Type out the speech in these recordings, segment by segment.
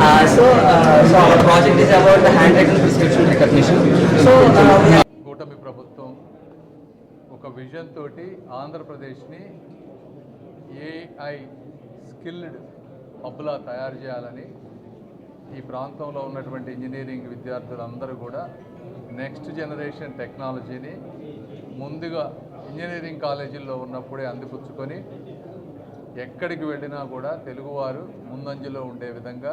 Uh, so, uh, so our project is about the handwritten prescription recognition. So, కూటమి ప్రభుత్వం ఒక vision తోటి ఆంధ్రప్రదేశ్ని ఏఐ స్కిల్డ్ హబ్లా తయారు చేయాలని ఈ ప్రాంతంలో ఉన్నటువంటి ఇంజనీరింగ్ విద్యార్థులందరూ కూడా నెక్స్ట్ జనరేషన్ టెక్నాలజీని ముందుగా ఇంజనీరింగ్ కాలేజీల్లో ఉన్నప్పుడే అందిపుచ్చుకొని ఎక్కడికి వెళ్ళినా కూడా తెలుగువారు ముందంజలో ఉండే విధంగా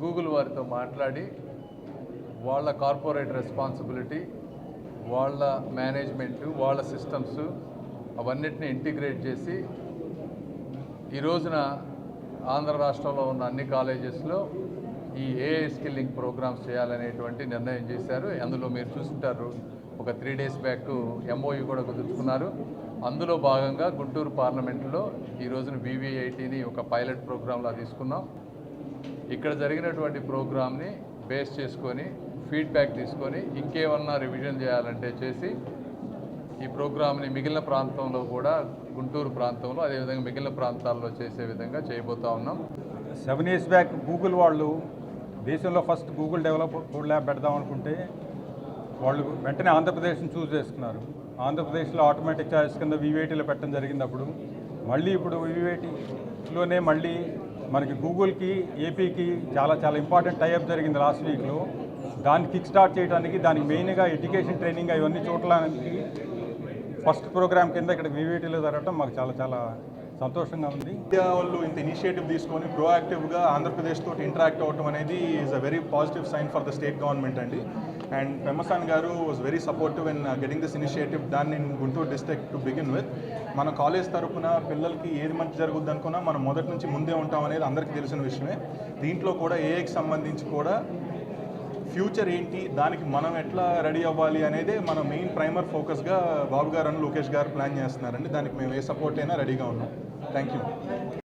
గూగుల్ వారితో మాట్లాడి వాళ్ళ కార్పొరేట్ రెస్పాన్సిబిలిటీ వాళ్ళ మేనేజ్మెంటు వాళ్ళ సిస్టమ్స్ అవన్నిటిని ఇంటిగ్రేట్ చేసి ఈ రోజున ఆంధ్ర రాష్ట్రంలో ఉన్న అన్ని కాలేజెస్లో ఈ ఏఐ స్కిల్లింగ్ ప్రోగ్రామ్స్ చేయాలనేటువంటి నిర్ణయం చేశారు. అందులో మీరు చూసుంటారు ఒక త్రీ డేస్ బ్యాక్ ఎంఓయూ కూడా కుదుర్చుకున్నారు. అందులో భాగంగా గుంటూరు పార్లమెంట్లో ఈ రోజున బీవీఐటీని ఒక పైలట్ ప్రోగ్రాంలా తీసుకున్నాం. ఇక్కడ జరిగినటువంటి ప్రోగ్రామ్ని బేస్ చేసుకొని ఫీడ్బ్యాక్ తీసుకొని ఇంకేమన్నా రివిజన్ చేయాలంటే చేసి ఈ ప్రోగ్రామ్ని మిగిలిన ప్రాంతంలో కూడా గుంటూరు ప్రాంతంలో అదేవిధంగా మిగిలిన ప్రాంతాల్లో చేసే విధంగా చేయబోతా ఉన్నాం. సెవెన్ ఇయర్స్ బ్యాక్ గూగుల్ వాళ్ళు దేశంలో first Google develop food lab పెడదాం అనుకుంటే వాళ్ళు వెంటనే ఆంధ్రప్రదేశ్ని చూస్ చేసుకున్నారు. ఆంధ్రప్రదేశ్లో ఆటోమేటిక్ చాయిస్ కింద వివేటీలో పెట్టడం జరిగింది అప్పుడు మళ్ళీ ఇప్పుడు వివేటీలోనే మళ్ళీ మనకి గూగుల్కి ఏపీకి చాలా చాలా ఇంపార్టెంట్ టైఅప్ జరిగింది లాస్ట్ వీక్లో. దాన్ని కిక్ స్టార్ట్ చేయడానికి దానికి మెయిన్గా ఎడ్యుకేషన్ ట్రైనింగ్ అవన్నీ చూడడానికి ఫస్ట్ ప్రోగ్రామ్ కింద ఇక్కడ వివేటీలో జరగడం మాకు చాలా చాలా సంతోషంగా ఉంది. ఇండియా వాళ్ళు ఇంత ఇనిషియేటివ్ తీసుకొని ప్రోయాక్టివ్గా ఆంధ్రప్రదేశ్ తోటి ఇంటరాక్ట్ అవ్వటం అనేది is a very positive sign for the state government అండి. అండ్ పెమ్మసాన్ గారు was very supportive in getting this initiative దాన్ని Guntur district to begin with మన కాలేజ్ తరఫున పిల్లలకి ఏది మంచి జరుగుద్ది అనుకున్నా మనం మొదటి నుంచి ముందే ఉంటాం అనేది అందరికీ తెలిసిన విషయమే. దీంట్లో కూడా ఏఐకి సంబంధించి కూడా ఫ్యూచర్ ఏంటి దానికి మనం ఎట్లా రెడీ అవ్వాలి అనేది మన మెయిన్ ప్రైమర్ ఫోకస్గా బాబు గారు అని లోకేష్ గారు ప్లాన్ చేస్తున్నారండి. దానికి మేము ఏ సపోర్ట్ అయినా రెడీగా ఉన్నాం. Thank you